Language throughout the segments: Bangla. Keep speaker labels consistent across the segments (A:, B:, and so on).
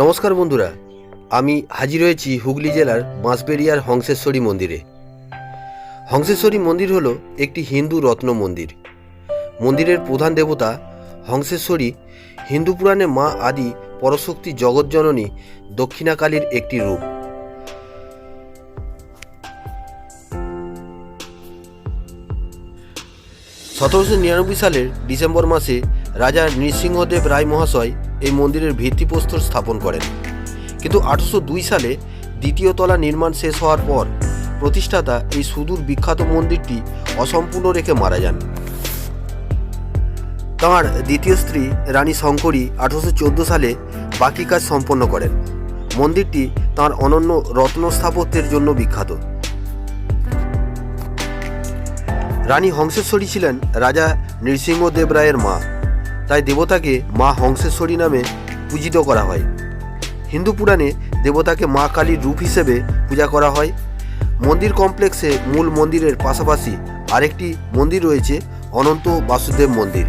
A: নমস্কার বন্ধুরা, আমি হাজির হয়েছি হুগলি জেলার বাঁশবেরিয়ার হংসেশ্বরী মন্দিরে। হংসেশ্বরী মন্দির হলো একটি হিন্দু রত্ন মন্দির। মন্দিরের প্রধান দেবতা হংসেশ্বরী হিন্দু পুরাণে মা আদি পরশক্তি জগৎজননী দক্ষিণাকালীর একটি রূপ। সতেরোশো নিরানব্বই সালের ডিসেম্বর মাসে রাজা নৃসিংহদেব রায় মহাশয় এই মন্দিরের ভিত্তিপ্রস্তর স্থাপন করেন। কিন্তু দুই সালে দ্বিতীয় তলা নির্মাণ শেষ হওয়ার পর প্রতিষ্ঠাতা এই সুদূর বিখ্যাত মন্দিরটি অসম্পূর্ণ রেখে মারা যান। তাঁর দ্বিতীয় স্ত্রী রানী শঙ্করী আঠারোশো চোদ্দ সালে বাকি কাজ সম্পন্ন করেন। মন্দিরটি তাঁর অনন্য রত্ন স্থাপত্যের জন্য বিখ্যাত। রানী হংসেশ্বরী ছিলেন রাজা নৃসিংহদেব রায়ের মা। তাই দেবতাকে মা হংসেশ্বরী নামে পূজিত করা হয়। হিন্দু পুরাণে দেবতাকে মা কালীর রূপ হিসেবে পূজা করা হয়। মন্দির কমপ্লেক্সে মূল মন্দিরের পাশাপাশি আরেকটি মন্দির রয়েছে, অনন্ত বাসুদেব মন্দির।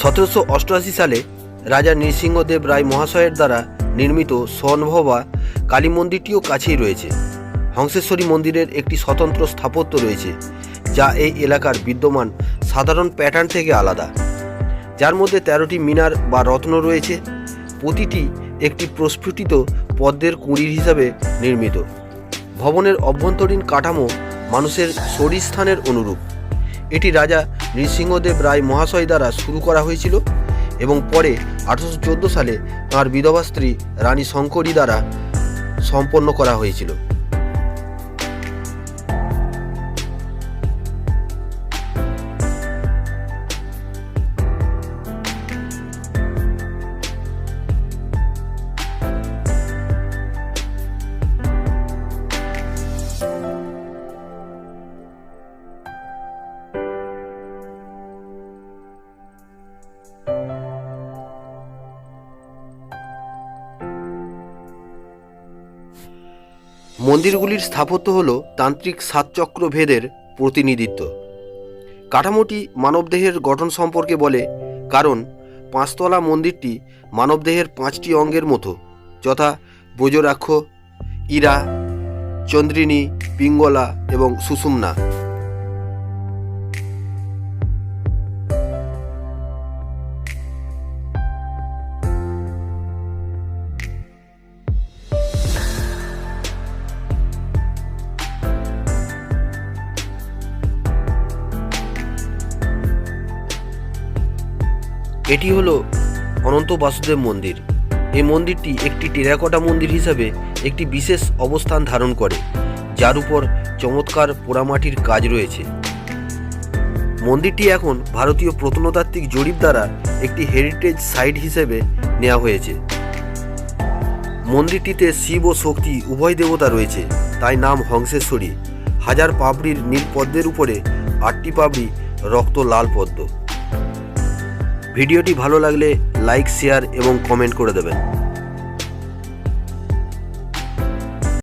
A: সতেরোশো অষ্টআশি সালে রাজা নৃসিংহদেব রায় মহাশয়ের দ্বারা নির্মিত স্বনভবা কালী মন্দিরটিও কাছেই রয়েছে। হংসেশ্বরী মন্দিরের একটি স্বতন্ত্র স্থাপত্য রয়েছে, যা এই এলাকার বিদ্যমান সাধারণ প্যাটার্ন থেকে আলাদা। যার মধ্যে তেরোটি মিনার বা রত্ন রয়েছে। প্রতিটি একটি প্রস্ফুটিত পদ্মের কুঁড়ির হিসাবে নির্মিত। ভবনের অভ্যন্তরীণ কাঠামো মানুষের শরীরস্থানের অনুরূপ। এটি রাজা নৃসিংহদেব রায় মহাশয় দ্বারা শুরু করা হয়েছিল। এবং পরে আঠারোশো চোদ্দ সালে তাঁর বিধবা স্ত্রী রানী শঙ্করী দ্বারা সম্পন্ন করা হয়েছিল। মন্দিরগুলির স্থাপত্য হল তান্ত্রিক সাতচক্র ভেদের প্রতিনিধিত্ব। কাঠামোটি মানবদেহের গঠন সম্পর্কে বলে, কারণ পাঁচতলা মন্দিরটি মানবদেহের পাঁচটি অঙ্গের মতো, যথা ব্রজরাক্ষ, ইরা, চন্দ্রিনী, পিঙ্গলা এবং সুষুম্না। এটি হলো অনন্ত বাসুদেব মন্দির। এই মন্দিরটি একটি টেরাকোটা মন্দির হিসাবে একটি বিশেষ অবস্থান ধারণ করে, যার উপর চমৎকার পোড়ামাটির কাজ রয়েছে। মন্দিরটি এখন ভারতীয় প্রত্নতাত্ত্বিক জরিপ দ্বারা একটি হেরিটেজ সাইট হিসেবে নেওয়া হয়েছে। মন্দিরটিতে শিব ও শক্তি উভয় দেবতা রয়েছে, তাই নাম হংসেশ্বরী। হাজার পাপড়ির নীল পদ্মের উপরে আটটি পাপড়ি রক্ত লাল পদ্ম। ভিডিওটি ভালো লাগলে লাইক শেয়ার এবং কমেন্ট করে দেবেন।